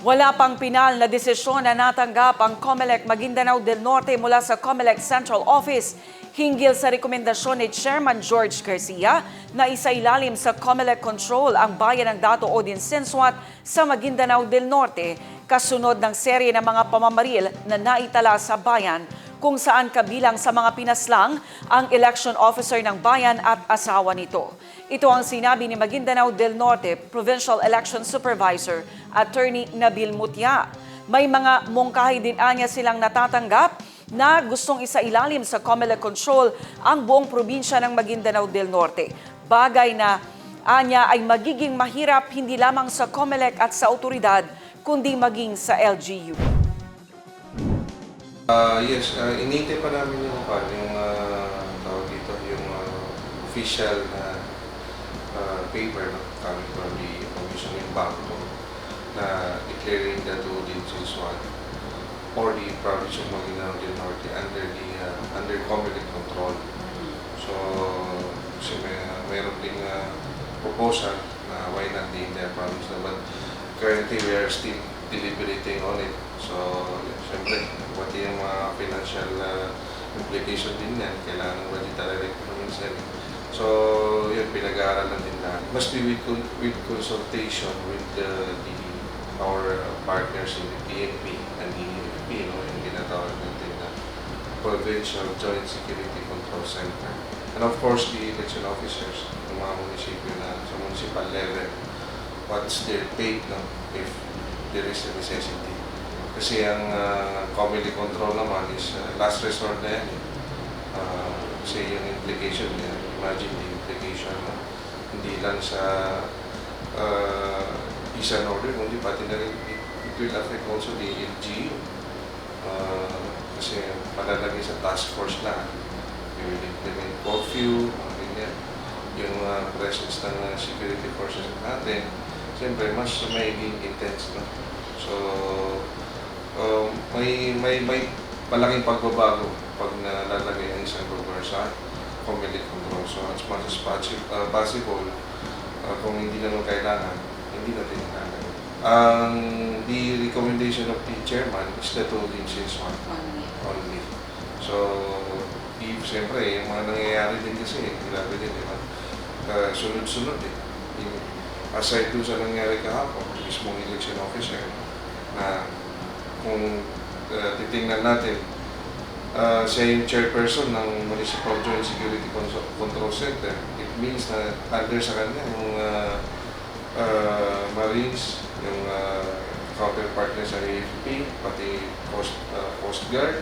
Wala pang pinal na desisyon na natanggap ang COMELEC Maguindanao del Norte mula sa COMELEC Central Office. Hinggil sa rekomendasyon ni Chairman George Garcia na isailalim sa COMELEC control ang bayan ng Dato Odin Sensuat sa Maguindanao del Norte kasunod ng serye ng mga pamamaril na naitala sa bayan kung saan kabilang sa mga pinaslang ang election officer ng bayan at asawa nito. Ito ang sinabi ni Maguindanao del Norte Provincial Election Supervisor Attorney Nabil Mutya. May mga mungkahi din anya silang natatanggap na gustong isailalim sa COMELEC control ang buong probinsya ng Maguindanao del Norte. Bagay na anya ay magiging mahirap hindi lamang sa COMELEC at sa otoridad, kundi maging sa LGU. Ah, yes, uh, inintay pa namin yung pan, yung ah, tawag dito, yung ah, official na ah, paper no, coming from the Commission in Bangko na declaring the two Dinsis one or the province of Maguindanao del Norte under the uh, under community control. So, kasi may, mayroon ding ah, proposal na why not the entire province but currently we are still deliberating on it. So, siyempre, pati yung mga financial uh, implication din yan, kailangan ng budgetary recommendation. So, yun, pinag-aaralan din na. Must be with, with consultation with the, the, our partners in the PNP and the EFP, no, yung ginatawag natin na Provincial Joint Security Control Center. And of course, the election officers ng mga munisipyo na sa municipal level, what's their take no, if there is a necessity. Kasi ang uh, community control naman is uh, last resort na yan. Uh, kasi yung implication niya, imagine the implication no? hindi lang sa uh, peace and order, kundi pati na rin it, it will affect also the LGU. Uh, kasi malalagay sa task force na we will implement curfew, ganyan. Yung uh, presence ng uh, security forces natin, siyempre mas magiging intense. No? So, may, may, may malaking pagbabago pag nalalagay ang isang lugar sa community control. So, as much as possible, uh, possible uh, kung hindi naman kailangan, hindi natin kailangan. Ang the recommendation of the chairman is that holding since one only. So, if siyempre, yung mga nangyayari din kasi, grabe din, di ba? Uh, sunod-sunod eh. Yung, aside dun sa nangyari kahapon, mismong election officer, na kung uh, titingnan natin, uh, siya yung chairperson ng Municipal Joint Security Control Center. It means na under sa kanya yung uh, uh, Marines, yung uh, counterpart niya sa AFP, pati Coast, uh, Coast Guard,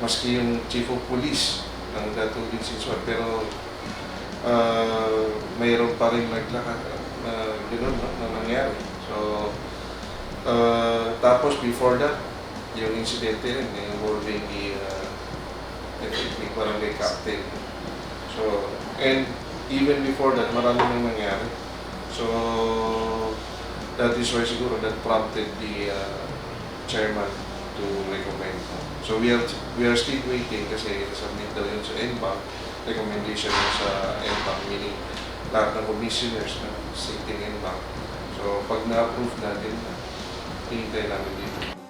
maski yung Chief of Police ng Dato din Sinsuan. Pero uh, mayroon pa rin naglakad na gano'n no, na nangyari. So, uh, tapos before that, yung incidente rin involving the uh, the barangay captain. So, and even before that, marami nang nangyari. So, that is why siguro that prompted the uh, chairman to recommend. So, we are we are still waiting kasi submit daw yun sa NBank, recommendation sa NBank, meaning lahat ng commissioners na sitting NBank. So, pag na-approve natin, hihintay namin dito.